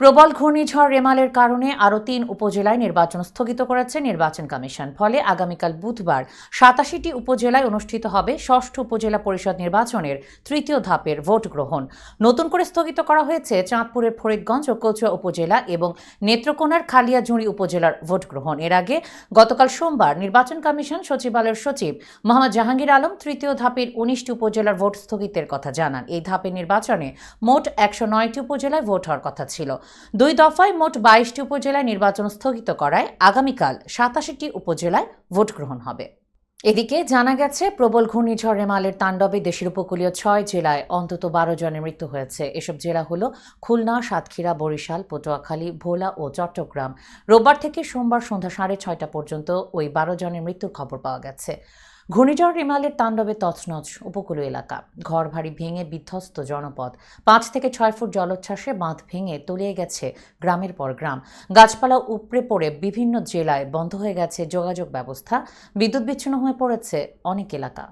প্রবল ঘূর্ণিঝড় রেমালের কারণে আরও তিন উপজেলায় নির্বাচন স্থগিত করেছে নির্বাচন কমিশন। ফলে আগামীকাল বুধবার সাতাশিটি উপজেলায় অনুষ্ঠিত হবে ষষ্ঠ উপজেলা পরিষদ নির্বাচনের তৃতীয় ধাপের ভোট গ্রহণ। নতুন করে স্থগিত করা হয়েছে চাঁদপুরের ফরিদগঞ্জ ও কচুয়া উপজেলা এবং নেত্রকোনার খালিয়াজুড়ি উপজেলার ভোট গ্রহণ। এর আগে গতকাল সোমবার নির্বাচন কমিশন সচিবালয়ের সচিব মোহাম্মদ জাহাঙ্গীর আলম তৃতীয় ধাপের উনিশটি উপজেলার ভোট স্থগিতের কথা জানান। এই ধাপের নির্বাচনে মোট একশো নয়টি উপজেলায় ভোট হওয়ার কথা ছিল। দুই দফায় মোট বাইশটি উপজেলায় নির্বাচন স্থগিত করায় আগামীকাল সাতাশিটি উপজেলায় ভোট গ্রহণ হবে। এদিকে জানা গেছে, প্রবল ঘূর্ণিঝড় রেমালের তাণ্ডবে দেশের উপকূলীয় ছয় জেলায় অন্তত বারো জনের মৃত্যু হয়েছে। এসব জেলা হল খুলনা, সাতক্ষীরা, বরিশাল, পটুয়াখালী, ভোলা ও চট্টগ্রাম। রোববার থেকে সোমবার সন্ধ্যা সাড়ে ছয়টা পর্যন্ত ওই বারো জনের মৃত্যুর খবর পাওয়া গেছে। ঘূর্ণিঝড় রিমালের তাণ্ডবে তছনছ উপকূলীয় এলাকা। ঘর ভারী ভেঙে বিধ্বস্ত জনপদ। পাঁচ থেকে ছয় ফুট জলোচ্ছ্বাসে বাঁধ ভেঙে তলিয়ে গেছে গ্রামের পর গ্রাম। গাছপালা উপড়ে পড়ে বিভিন্ন জেলায় বন্ধ হয়ে গেছে যোগাযোগ ব্যবস্থা। বিদ্যুৎ বিচ্ছিন্ন হয়ে পড়েছে অনেক এলাকা।